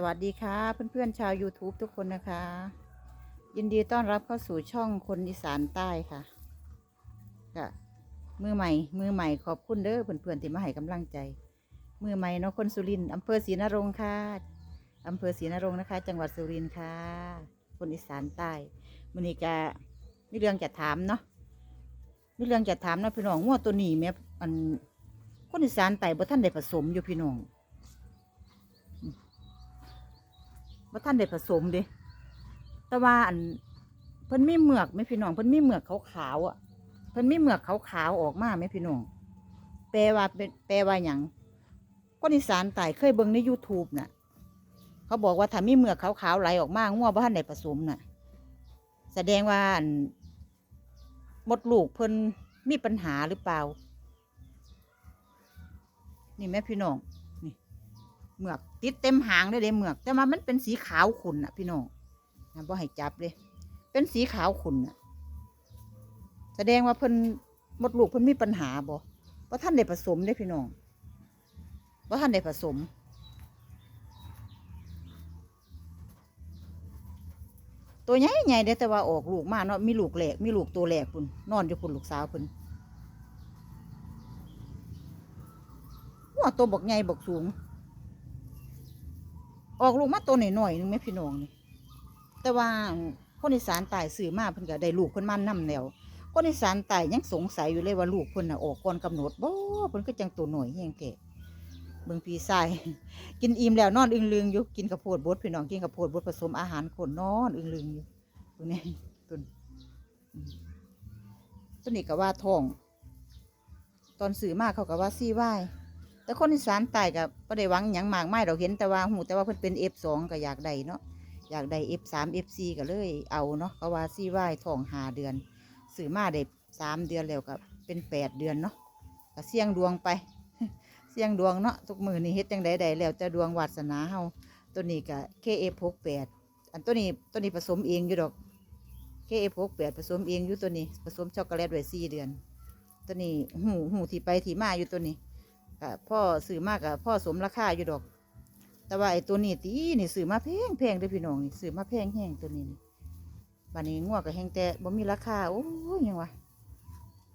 สวัสดีค่ะ เพื่อนๆชาว YouTube ทุกคนนะคะ ยินดีต้อนรับเข้าสู่ช่องคนอีสานใต้ค่ะก็มือใหม่ มือใหม่ขอบคุณเด้อเพื่อนๆที่มาให้กำลังใจ มือใหม่เนาะคนสุรินทร์อำเภอศรีนรงค์ค่ะอำเภอศรีนรงค์นะคะ จังหวัดสุรินทร์ค่ะ คนอีสานใต้มือนี้ก็มีเรื่องจะถามเนาะมีเรื่องจะถามเนาะพี่น้องว่าตัวนี้แม่อันคนอีสานใต้บ่ท่านได้ผสมอยู่พี่น้อง ว่าท่านได้ผสมเด้แต่ว่าอันเพิ่นมีเหมือกไหมพี่น้องเพิ่นมีเหมือกขาวๆอะเพิ่นมีเหมือกขาวๆออกมาไหมพี่น้องแปลว่าเป็นแปลว่าหยังคนอีสานใต้เคยเบิ่งใน YouTube น่ะ เขาบอกว่าถ้ามีเหมือกขาวๆไหลออกมางัวบ่ทันได้ผสมน่ะ แสดงว่าอันมดลูกเพิ่นมีปัญหาหรือเปล่า นี่แม่พี่น้อง เหมือกติดเต็มหางเลยเด้เหมือก แต่ว่ามันเป็นสีขาวขุ่นอะ พี่น้องนะบ่ให้จับเลย เป็นสีขาวขุ่นอะ แสดงว่าเพิ่นมดลูกเพิ่นมีปัญหาบ่ว่าท่านได้ผสมได้พี่น้องว่าท่านได้ผสมตัวใหญ่ใหญ่เด้แต่ว่าออกลูกมาเนาะมีลูกแหลกมีลูกตัวแหลกพุ่นนอนอยู่พุ่นลูกสาวพุ่นว่าตัวบักใหญ่บักสูง ออกลูกมาตัวหน่อยๆนึงแม่พี่น้องนี่แต่ว่าคนอีสานตายสื่อมาเพิ่นก็ได้ลูกเพิ่นมันนำแล้วคนอีสานตายยังสงสัยอยู่เลยว่าลูกเพิ่นน่ะออกก่อนกำหนดบ่เพิ่นก็จังตัวหน่อยแฮงแก่เบิ่งพี่ชายกินอิ่มแล้วนอนอึงลึงอยู่กินข้าวโพดบดพี่น้องกินข้าวโพดบดผสมอาหารคนนอนอึงลึงอยู่ตัวนี้ตัวนี้ตัวนี้ก็ว่าท้อง ตอนสื่อมาเขาก็ว่าซี่วาย แต่คนอีสานใต้ก็บ่ได้หวังหยังมากมายเราเห็นแต่ว่าหูแต่ว่าเพิ่นเป็น F2 ก็อยากได้เนาะอยากได้ F3 F4 ก็เลยเอาเนาะเขาว่าซี่ไหวท้องหาเดือนซื้อมาได้สามเดือนแล้วก็เป็นแปดเดือนเนาะก็เสี่ยงดวงไป เสี่ยงดวงเนาะทุกมือนี่เฮ็ดจังใดใดแล้วแต่ดวงวาสนาเฮาตัวนี้ก็ KF68 อันตัวนี้ตัวนี้ผสมเองอยู่ดอก KF68 ผสมเองอยู่ตัวนี้ผสมช็อกโกแลตไว้สี่เดือน ตัวนี้หูหูที่ไปที่มาอยู่ตัวนี้ ก็พ่อซื้อมากกับพ่อสมราคาอยู่ดอก แต่ว่าไอ้ตัวนี้ตีนี่ซื้อมาแพงแพงเด้อพี่น้องนี่ซื้อมาแพงแห้งตัวนี้นี่บัดนี้งัวก็แห้งแต่บ่มีราคาโอ้ยยังวะ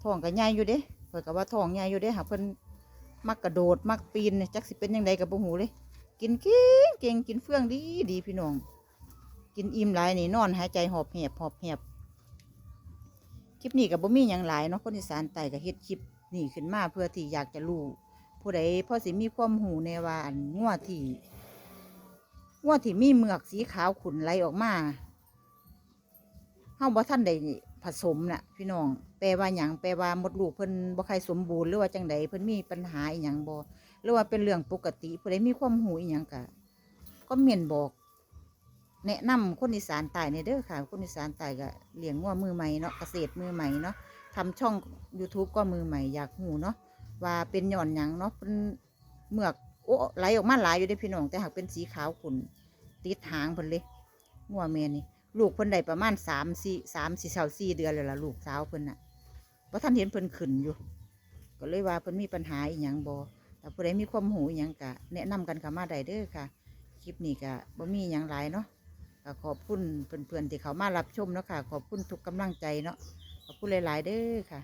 ทองก็ใหญ่อยู่เด้เพิ่นก็ว่าทองใหญ่อยู่เด้หากเพิ่นมักกระโดดมักปีนเนี่ยจักสิเป็นยังไงกับบ่หูเลย กินเก่งเก่งกินเฟื่องดีดีพี่น้อง กินอิ่มหลายนี่นอนหายใจหอบแหบหอบแหบคลิปนี้ก็บ่มีหยังหลายเนาะคนอีสานใต้ก็เฮ็ดคลิปนี่ขึ้นมาเพื่อที่อยากจะรู้ ผู้ใดพอสิมีความหูในว่าอันงัวที่งัวที่มีเมือกสีขาวขุนไหลออกมาเฮาบ่ท่านได้ผสมน่ะ พี่น้องแปลว่าหยังแปลว่ามดลูกเพิ่นบ่ค่อยสมบูรณ์หรือว่าจังใดเพิ่นมีปัญหาอีหยังบ่หรือว่าเป็นเรื่องปกติผู้ใดมีความหูอีหยังก็ก็เมียนบอก แนะนำคนอีสานใต้เนี่ยเด้อค่ะ คนอีสานใต้ก็เลี้ยงงัวมือใหม่เนาะเกษตรมือใหม่เนาะทำช่อง YouTube ก็มือใหม่อยากหูเนาะ ว่าเป็นหย่อนหยังเนาะเป็นเมือกโอ้ไหลออกมาหลายอยู่ได้พี่น้องแต่หากเป็นสีขาวขุ่นติดหางเพิ่นเลยงัวแม่นี่ลูกเพิ่นได้ประมาณสามสี่สามสี่สาสี่เดือนเลยล่ะลูกสาวเพิ่นน่ะเพราะท่านเห็นเพิ่นขึ้นอยู่ ก็เลยว่าเพิ่นมีปัญหาอีหยังบ่แต่ผู้ใดมีความหูอีหยังกะแนะนำกันเข้ามาได้เด้อค่ะ คลิปนี้ก็บ่มีหยังหลายเนาะก็ขอบคุณเพื่อนๆที่เขามารับชมเนาะค่ะ ขอบคุณทุกกำลังใจเนาะขอบคุณหลาย ๆ เด้อค่ะ